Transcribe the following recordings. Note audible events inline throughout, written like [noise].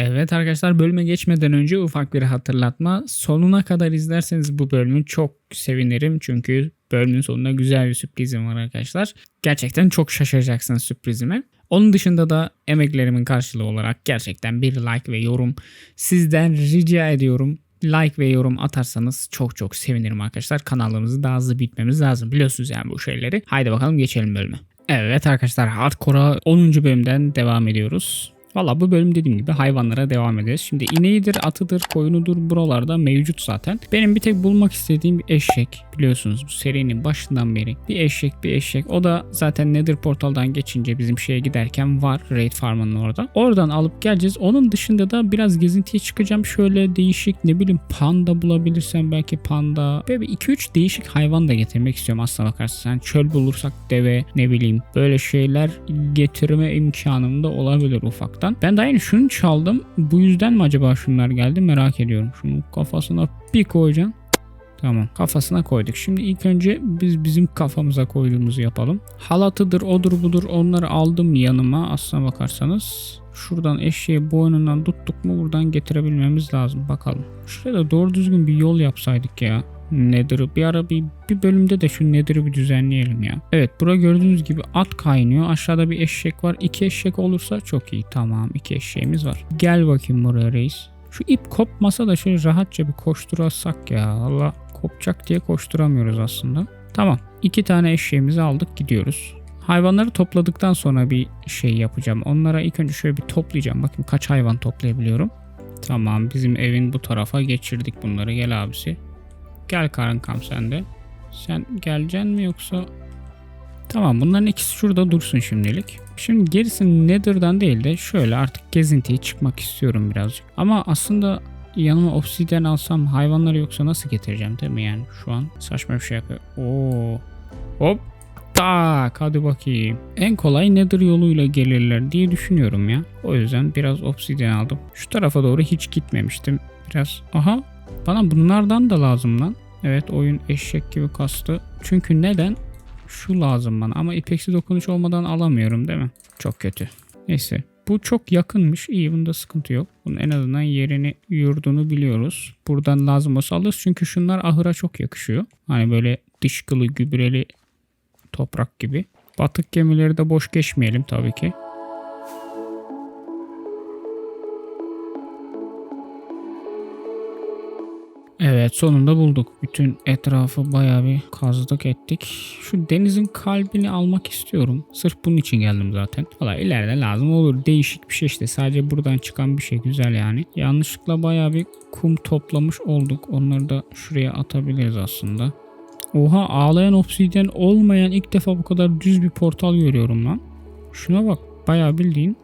Evet arkadaşlar bölüme geçmeden önce ufak bir hatırlatma. Sonuna kadar izlerseniz bu bölümü çok sevinirim. Çünkü bölümün sonunda güzel bir sürprizim var arkadaşlar. Gerçekten çok şaşıracaksınız sürprizime. Onun dışında da emeklerimin karşılığı olarak gerçekten bir like ve yorum sizden rica ediyorum. Like ve yorum atarsanız çok çok sevinirim arkadaşlar. Kanalımızı daha hızlı bitmemiz lazım. Biliyorsunuz yani bu şeyleri. Haydi bakalım geçelim bölüme. Evet arkadaşlar Hardcore'a 10. bölümden devam ediyoruz. Valla bu bölüm dediğim gibi hayvanlara devam edeceğiz. Şimdi ineğidir, atıdır, koyunudur buralarda mevcut zaten. Benim bir tek bulmak istediğim bir eşek. Biliyorsunuz bu serinin başından beri. Bir eşek bir eşek. O da zaten Nether portaldan geçince bizim şeye giderken var. Raid Farm'ın orada. Oradan alıp geleceğiz. Onun dışında da biraz gezintiye çıkacağım. Şöyle değişik ne bileyim panda bulabilirsem belki panda. Böyle 2-3 değişik hayvan da getirmek istiyorum aslına bakarsan. Yani çöl bulursak deve ne bileyim böyle şeyler getirme imkanım da olabilir ufaktan. Ben daha yeni şunu çaldım. Bu yüzden mi acaba şunlar geldi merak ediyorum. Şunu kafasına bir koyacağım. Tamam kafasına koyduk. Şimdi ilk önce biz bizim kafamıza koyduğumuzu yapalım. Halatıdır odur budur onları aldım yanıma aslına bakarsanız. Şuradan eşeği boynundan tuttuk mu buradan getirebilmemiz lazım bakalım. Şuraya da doğru düzgün bir yol yapsaydık ya. Nether'ı bir ara bir, bir bölümde de şu Nether'ı bir düzenleyelim ya. Evet bura gördüğünüz gibi at kaynıyor. Aşağıda bir eşek var. İki eşek olursa çok iyi. Tamam iki eşeğimiz var. Gel bakayım buraya reis. Şu ip kopmasa da şöyle rahatça bir koşturasak ya. Allah kopacak diye koşturamıyoruz aslında. Tamam. iki tane eşeğimizi aldık gidiyoruz. Hayvanları topladıktan sonra bir şey yapacağım. Onlara ilk önce şöyle bir toplayacağım. Bakın kaç hayvan toplayabiliyorum. Tamam bizim evin bu tarafa geçirdik bunları. Gel abisi. Gel kankam sen de. Sen geleceksin mi yoksa... Tamam bunların ikisi şurada dursun şimdilik. Şimdi gerisi Nether'dan değil de şöyle artık gezintiye çıkmak istiyorum birazcık. Ama aslında yanıma obsidyen alsam hayvanları yoksa nasıl getireceğim değil mi yani şu an saçma bir şey yapıyor. Oo. Hop. Tak hadi bakayım. En kolay Nether yoluyla gelirler diye düşünüyorum ya. O yüzden biraz obsidyen aldım. Şu tarafa doğru hiç gitmemiştim. Biraz aha bana bunlardan da lazım lan. Evet oyun eşek gibi kastı. Çünkü neden? Şu lazım bana ama ipeksi dokunuş olmadan alamıyorum değil mi? Çok kötü. Neyse. Bu çok yakınmış. İyi bunda sıkıntı yok. Bunun en azından yerini yurdunu biliyoruz. Buradan lazım olsa alırız. Çünkü şunlar ahıra çok yakışıyor. Hani böyle dışkılı gübreli toprak gibi. Batık gemileri de boş geçmeyelim tabii ki. Evet sonunda bulduk. Bütün etrafı bayağı bir kazdık ettik. Şu denizin kalbini almak istiyorum. Sırf bunun için geldim zaten. Valla ileride lazım olur. Değişik bir şey işte. Sadece buradan çıkan bir şey güzel yani. Yanlışlıkla bayağı bir kum toplamış olduk. Onları da şuraya atabiliriz aslında. Oha ağlayan obsidyen olmayan ilk defa bu kadar düz bir portal görüyorum lan. Şuna bak bayağı bildiğin.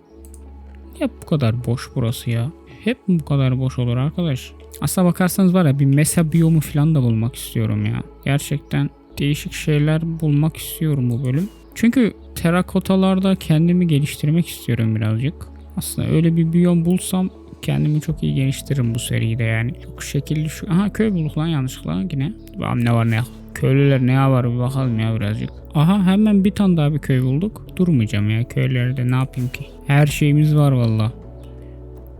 Hep bu kadar boş burası ya. Hep bu kadar boş olur arkadaş? Aslına bakarsanız var ya bir mesa biyomu falan da bulmak istiyorum ya. Gerçekten değişik şeyler bulmak istiyorum bu bölüm. Çünkü terakotalarda kendimi geliştirmek istiyorum birazcık. Aslında öyle bir biyom bulsam kendimi çok iyi geliştiririm bu seride yani. Çok şekilli şu... Aha köy bulduk lan yanlışlıkla yine. Bakalım ne var ne yok. Köylüler ne var bir bakalım ya birazcık. Aha hemen bir tane daha bir köy bulduk. Durmayacağım ya köylerde ne yapayım ki. Her şeyimiz var valla.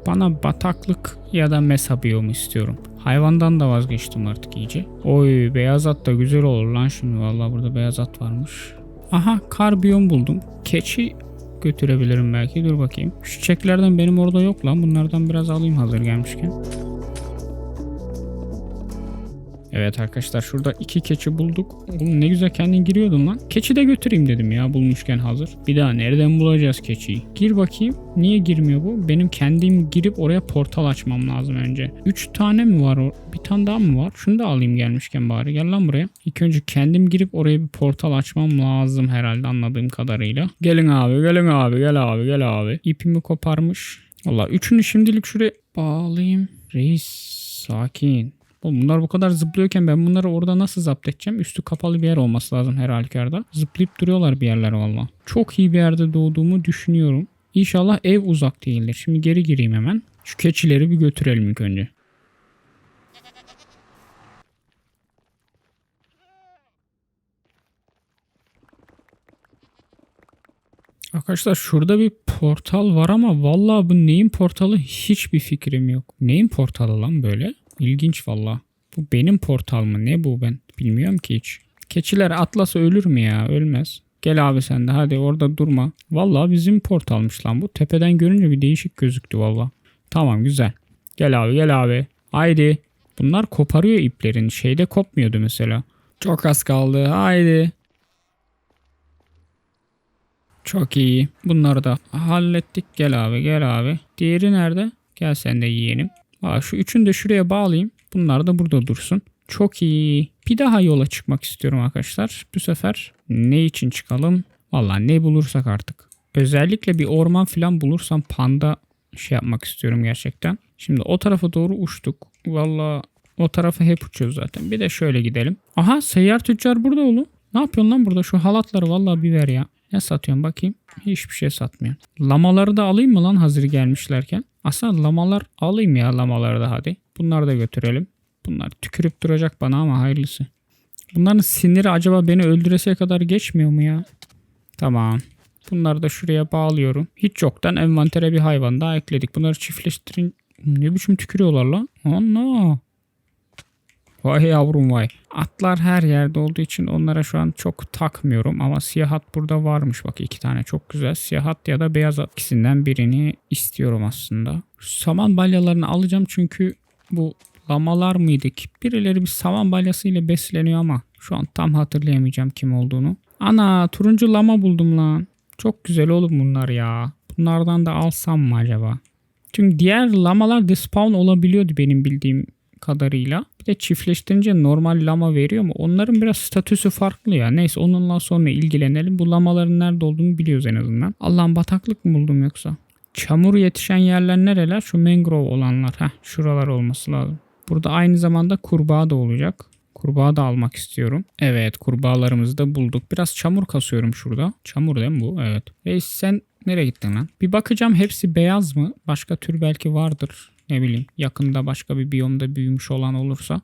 Bana bataklık ya da mesa biyomu istiyorum. Hayvandan da vazgeçtim artık iyice. Oy beyaz at da güzel olur lan şimdi valla burada beyaz at varmış. Aha kar biyom buldum. Keçi götürebilirim belki dur bakayım. Çiçeklerden benim orada yok lan bunlardan biraz alayım hazır gelmişken. Evet arkadaşlar şurada iki keçi bulduk. Oğlum ne güzel kendin giriyordun lan. Keçi de götüreyim dedim ya bulmuşken hazır. Bir daha nereden bulacağız keçiyi? Gir bakayım. Niye girmiyor bu? Benim kendim girip oraya portal açmam lazım önce. 3 tane mi var? Bir tane daha mı var? Şunu da alayım gelmişken bari. Gel lan buraya. İlk önce kendim girip oraya bir portal açmam lazım herhalde anladığım kadarıyla. Gelin abi gelin abi gel abi gel abi. İpimi koparmış. Valla üçünü şimdilik şuraya bağlayayım. Reis sakin. Oğlum bunlar bu kadar zıplıyorken ben bunları orada nasıl zapt edeceğim? Üstü kapalı bir yer olması lazım her halükarda. Zıplayıp duruyorlar bir yerler valla. Çok iyi bir yerde doğduğumu düşünüyorum. İnşallah ev uzak değildir. Şimdi geri gireyim hemen. Şu keçileri bir götürelim ilk önce. Arkadaşlar şurada bir portal var ama vallahi bu neyin portalı hiçbir fikrim yok. Neyin portalı lan böyle? İlginç valla. Bu benim portal mı? Ne bu ben? Bilmiyorum ki hiç. Keçiler atlasa ölür mü ya? Ölmez. Gel abi sen de hadi orada durma. Vallahi bizim portalmış lan bu. Tepeden görünce bir değişik gözüktü valla. Tamam güzel. Gel abi gel abi. Haydi. Bunlar koparıyor iplerin. Şeyde kopmuyordu mesela. Çok az kaldı. Haydi. Çok iyi. Bunları da hallettik. Gel abi gel abi. Diğeri nerede? Gel sen de yiyelim. Aa, şu üçünü de şuraya bağlayayım. Bunlar da burada dursun. Çok iyi. Bir daha yola çıkmak istiyorum arkadaşlar. Bu sefer ne için çıkalım? Valla ne bulursak artık. Özellikle bir orman falan bulursam panda şey yapmak istiyorum gerçekten. Şimdi o tarafa doğru uçtuk. Valla o tarafa hep uçuyoruz zaten. Bir de şöyle gidelim. Aha seyyar tüccar burada oğlum. Ne yapıyorsun lan burada? Şu halatları valla bir ver ya. Ne satıyorsun bakayım? Hiçbir şey satmıyor. Lamaları da alayım mı lan hazır gelmişlerken? Aslında lamalar alayım ya lamaları da hadi. Bunları da götürelim. Bunlar tükürüp duracak bana ama hayırlısı. Bunların siniri acaba beni öldüreseye kadar geçmiyor mu ya? Tamam. Bunları da şuraya bağlıyorum. Hiç yoktan envantere bir hayvan daha ekledik. Bunları çiftleştirin. Ne biçim tükürüyorlar lan? Ana. Vay yavrum vay. Atlar her yerde olduğu için onlara şu an çok takmıyorum ama siyah at burada varmış. Bak iki tane çok güzel. Siyah at ya da beyaz at ikisinden birini istiyorum aslında. Saman balyalarını alacağım çünkü bu lamalar mıydık? Birileri bir saman balyası ile besleniyor ama şu an tam hatırlayamayacağım kim olduğunu. Ana turuncu lama buldum lan. Çok güzel oğlum bunlar ya. Bunlardan da alsam mı acaba? Çünkü diğer lamalar despawn olabiliyordu benim bildiğim kadarıyla. Bir de çiftleştirince normal lama veriyor mu? Onların biraz statüsü farklı ya. Neyse onunla sonra ilgilenelim. Bu lamaların nerede olduğunu biliyoruz en azından. Allah'ım bataklık mı buldum yoksa? Çamur yetişen yerler nereler? Şu mangrove olanlar. Heh şuralar olması lazım. Burada aynı zamanda kurbağa da olacak. Kurbağa da almak istiyorum. Evet kurbağalarımızı da bulduk. Biraz çamur kasıyorum şurada. Çamur değil mi bu? Evet. Reis sen nereye gittin lan? Bir bakacağım hepsi beyaz mı? Başka tür belki vardır. Ne bileyim yakında başka bir biyomda büyümüş olan olursa.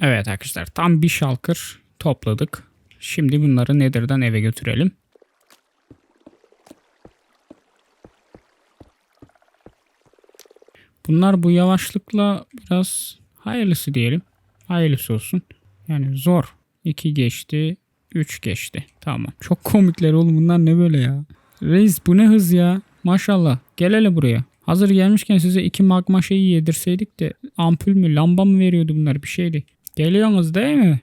Evet arkadaşlar tam bir şalkır topladık. Şimdi bunları Nether'dan eve götürelim. Bunlar bu yavaşlıkla biraz hayırlısı diyelim. Hayırlısı olsun. Yani zor. 2 geçti. 3 geçti. Tamam. Çok komikler oğlum bunlar ne böyle ya. Reis bu ne hız ya. Maşallah. Gel hele buraya. Hazır gelmişken size iki magma şeyi yedirseydik de ampul mü lamba mı veriyordu bunlar bir şeydi. Geliyorsunuz değil mi?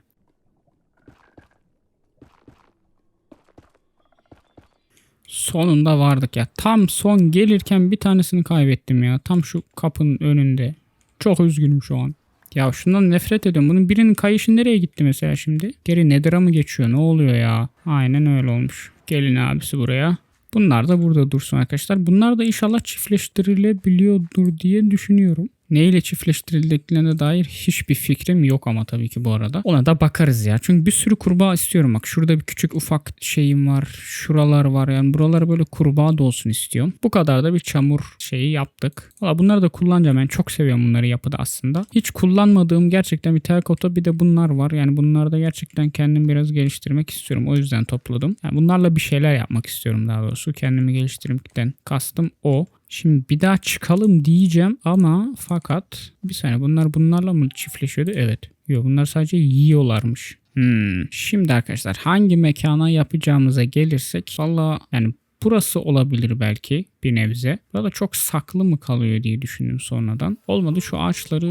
Sonunda vardık ya. Tam son gelirken bir tanesini kaybettim ya. Tam şu kapının önünde. Çok üzgünüm şu an. Ya şundan nefret ediyorum. Bunun birinin kayışı nereye gitti mesela şimdi? Geri Nether'a mı geçiyor? Ne oluyor ya? Aynen öyle olmuş. Gelin abisi buraya. Bunlar da burada dursun arkadaşlar. Bunlar da inşallah çiftleştirilebiliyordur diye düşünüyorum. Neyle çiftleştirildiklerine dair hiçbir fikrim yok ama tabii ki bu arada. Ona da bakarız ya. Çünkü bir sürü kurbağa istiyorum. Bak şurada bir küçük ufak şeyim var. Şuralar var. Yani buralar böyle kurbağa da olsun istiyorum. Bu kadar da bir çamur şeyi yaptık. Valla bunları da kullanacağım. Ben çok seviyorum bunları yapıda aslında. Hiç kullanmadığım gerçekten bir terkota bir de bunlar var. Yani bunlarda gerçekten kendim biraz geliştirmek istiyorum. O yüzden topladım. Yani bunlarla bir şeyler yapmak istiyorum daha doğrusu. Kendimi geliştirmekten kastım o. Şimdi bir daha çıkalım diyeceğim ama fakat bir saniye bunlar bunlarla mı çiftleşiyordu? Evet. Yok bunlar sadece yiyorlarmış. Hmm. Şimdi arkadaşlar hangi mekana yapacağımıza gelirsek valla yani burası olabilir belki bir nebze. Burada çok saklı mı kalıyor diye düşündüm sonradan. Olmadı şu ağaçları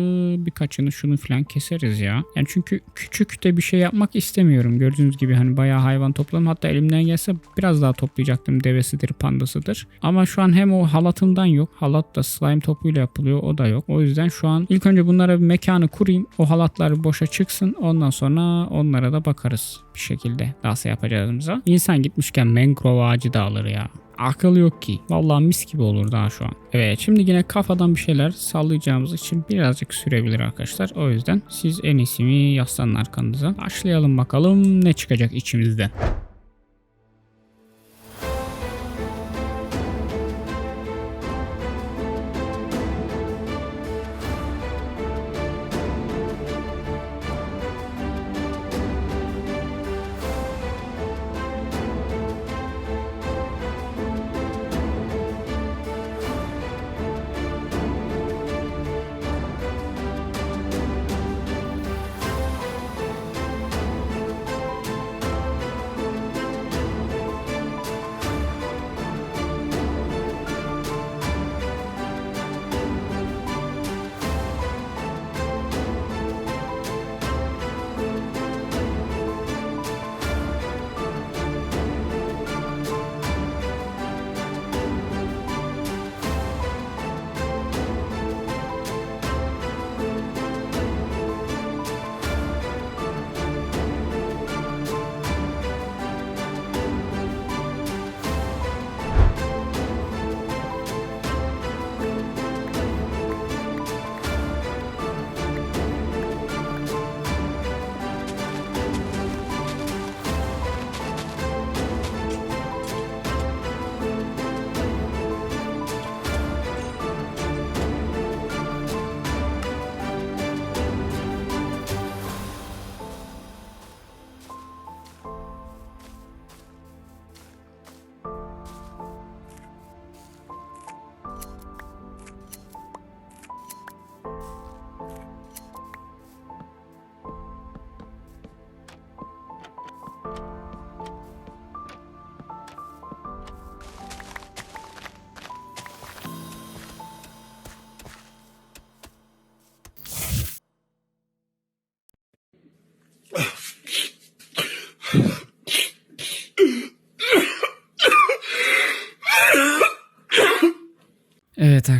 birkaçını şunu falan keseriz ya. Yani çünkü küçük de bir şey yapmak istemiyorum. Gördüğünüz gibi hani bayağı hayvan topladım. Hatta elimden gelse biraz daha toplayacaktım. Devesidir, pandasıdır. Ama şu an hem o halatımdan yok. Halat da slime topuyla yapılıyor. O da yok. O yüzden şu an ilk önce bunlara bir mekanı kurayım. O halatlar boşa çıksın. Ondan sonra onlara da bakarız bir şekilde. Nasıl yapacağımıza. İnsan gitmişken mangrove ağacı da alır ya. Akıl yok ki. Vallahi mis gibi olur daha şu an. Evet şimdi yine kafadan bir şeyler sallayacağımız için birazcık sürebilir arkadaşlar. O yüzden siz en iyisi mi yaslanın arkanıza. Başlayalım bakalım ne çıkacak içimizden.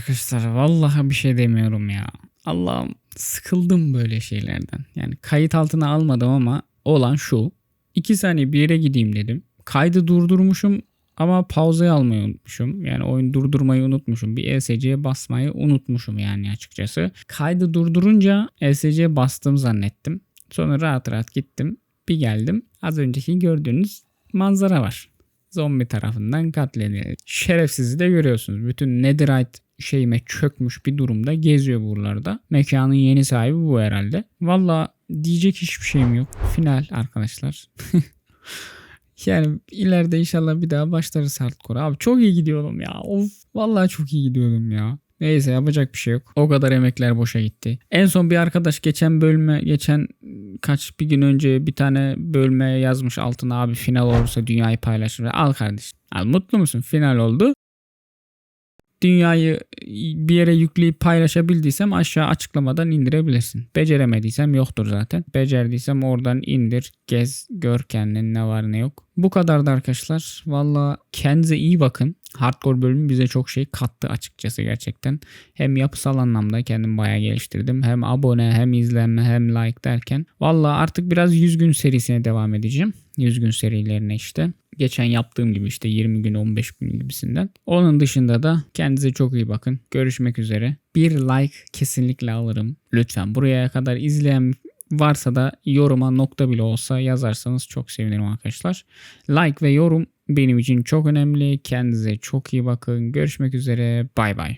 Arkadaşlar vallahi bir şey demiyorum ya. Allah'ım sıkıldım böyle şeylerden. Yani kayıt altına almadım ama olan şu. 2 saniye bir yere gideyim dedim. Kaydı durdurmuşum ama pauzayı almayı unutmuşum. Yani oyun durdurmayı unutmuşum. Bir ESC'ye basmayı unutmuşum yani açıkçası. Kaydı durdurunca ESC'ye bastım zannettim. Sonra rahat rahat gittim. Bir geldim. Az önceki gördüğünüz manzara var. Zombi tarafından katledildi. Şerefsizi de görüyorsunuz. Bütün netherite şeyime çökmüş bir durumda geziyor buralarda. Mekanın yeni sahibi bu herhalde. Valla diyecek hiçbir şeyim yok. Final arkadaşlar. [laughs] yani ileride inşallah bir daha başlarız hardcore. Abi çok iyi gidiyordum ya. Of vallahi çok iyi gidiyordum ya. Neyse yapacak bir şey yok. O kadar emekler boşa gitti. En son bir arkadaş geçen bölme geçen kaç bir gün önce bir tane bölmeye yazmış altına abi final olursa dünyayı paylaşır. Al kardeşim. Al mutlu musun? Final oldu. Dünyayı bir yere yükleyip paylaşabildiysem aşağı açıklamadan indirebilirsin. Beceremediysem yoktur zaten. Becerdiysem oradan indir, gez, gör kendin ne var ne yok. Bu kadar da arkadaşlar. Valla kendinize iyi bakın. Hardcore bölümü bize çok şey kattı açıkçası gerçekten. Hem yapısal anlamda kendimi bayağı geliştirdim. Hem abone hem izlenme hem like derken. Valla artık biraz 100 gün serisine devam edeceğim. 100 gün serilerine işte. Geçen yaptığım gibi işte 20 gün 15 gün gibisinden. Onun dışında da kendinize çok iyi bakın. Görüşmek üzere. Bir like kesinlikle alırım. Lütfen buraya kadar izleyen varsa da yoruma nokta bile olsa yazarsanız çok sevinirim arkadaşlar. Like ve yorum benim için çok önemli. Kendinize çok iyi bakın. Görüşmek üzere. Bay bay.